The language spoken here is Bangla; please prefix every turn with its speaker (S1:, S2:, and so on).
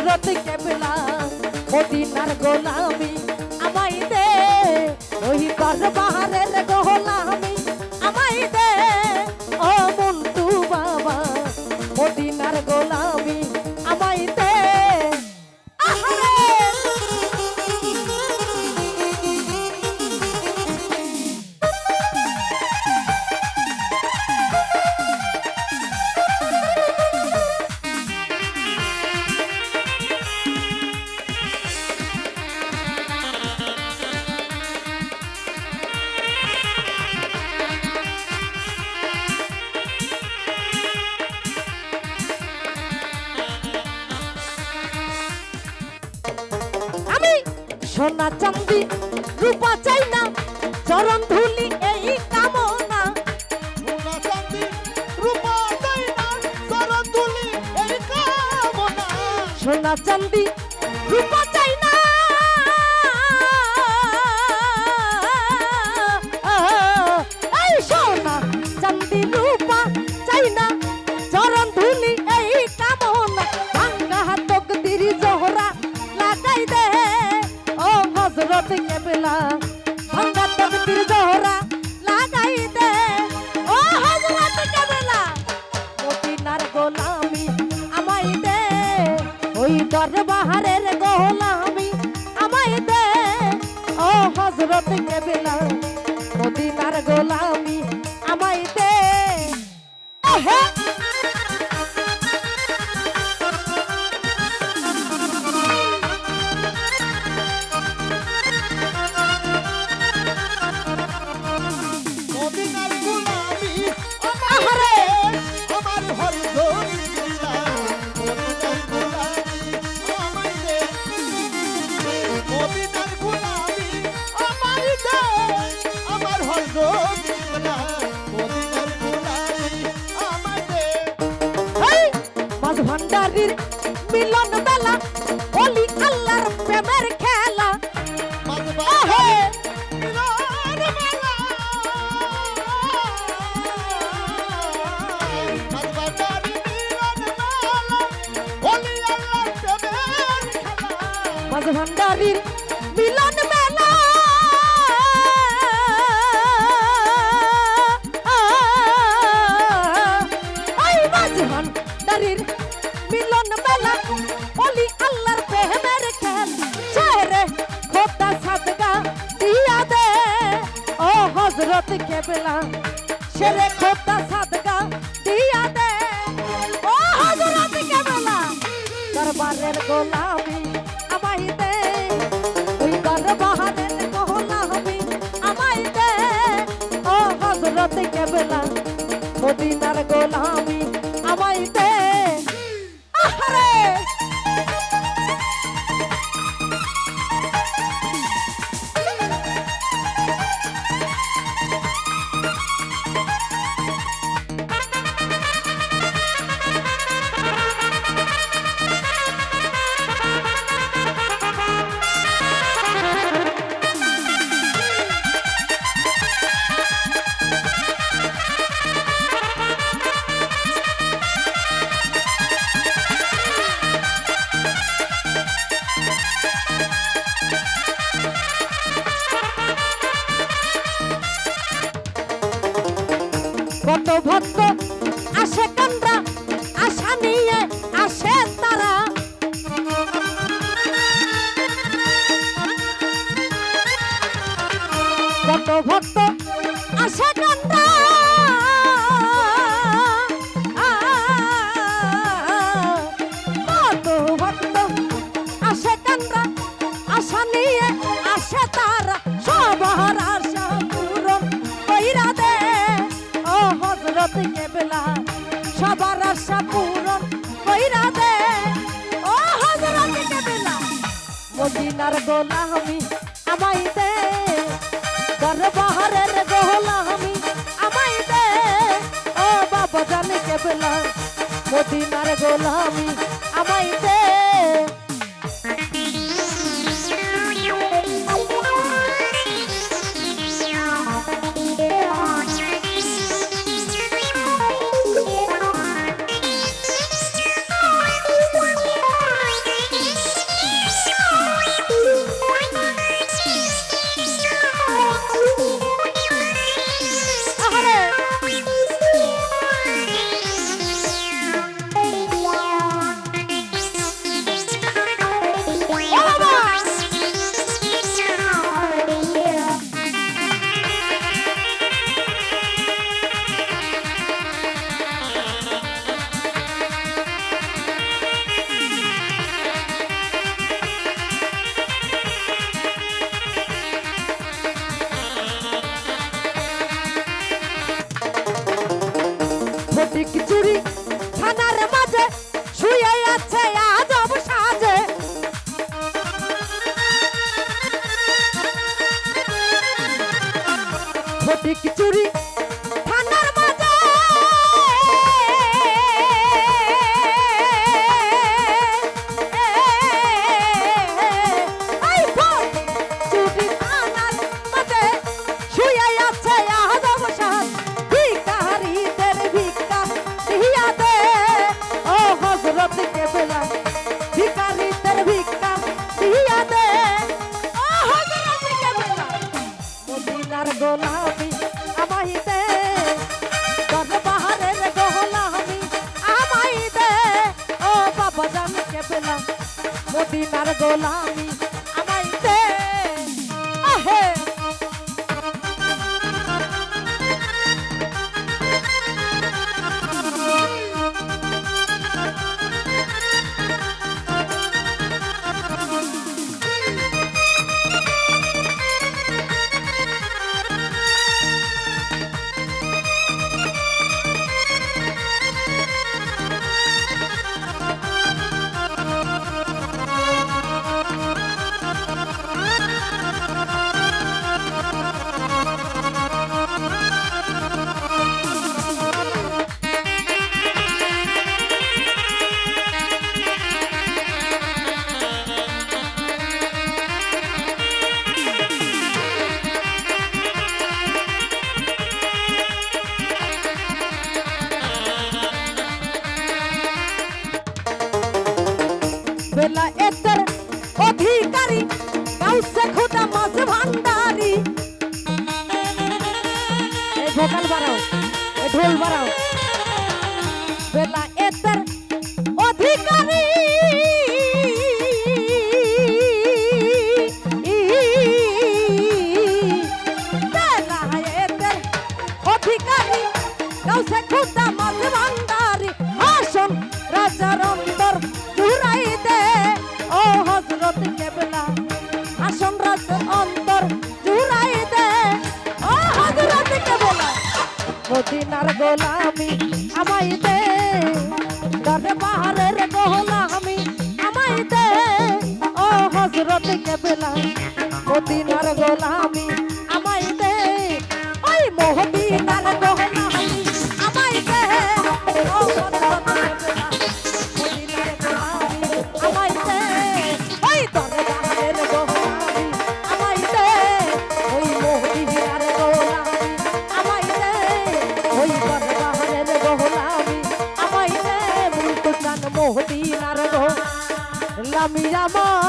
S1: হজরত কেবলা মদিনার গোলামি আমাই দে ওই দরবারের গোলামি আমাই দে। সোনা চাঁদি রূপা চাই না চরণ ধুলি এই কামনা।
S2: সোনা চাঁদি রূপা চাই না চরণ ধুলি এই কামনা।
S1: সোনা চাঁদি রূপা চাই है হজরত কেবলা শেরে খোদা সাদগা দিয়া দে ও হজরত কেবলা দরবারের গোলামি আমাই দে ওই দরবারের গোলামি আমাই দে ও হজরত কেবলা মদিনার কত ভক্ত। আসে কান্দা কত ভক্ত। আসে কান্দা আশা নিয়ে আসে তারা সবার আশা পূরণ কইরা দে। ও হজরত কেবলা সবার আশা পূরণ কইরা দে। ও হজরত কেবলা। মদিনার গোলামি কেবলা মদিনার গোলামি আমাই দে। টিক চুরি? কেবলা মদিনার গোলামি বেলা এতের অধিকারী কাউসে খোদা মাঝ ভান্ডারি। ভোকাল বাড়াও ঢোল বাড়াও। বেলা এতের অধিকারী। অধিকারী কাউসে খোদা মদিনার গোলামি আমায় দে। দরে বাহারের গোলামি আমায় দে। ও হজরত কেবলা মদিনার গোলামি গোলামি আমায়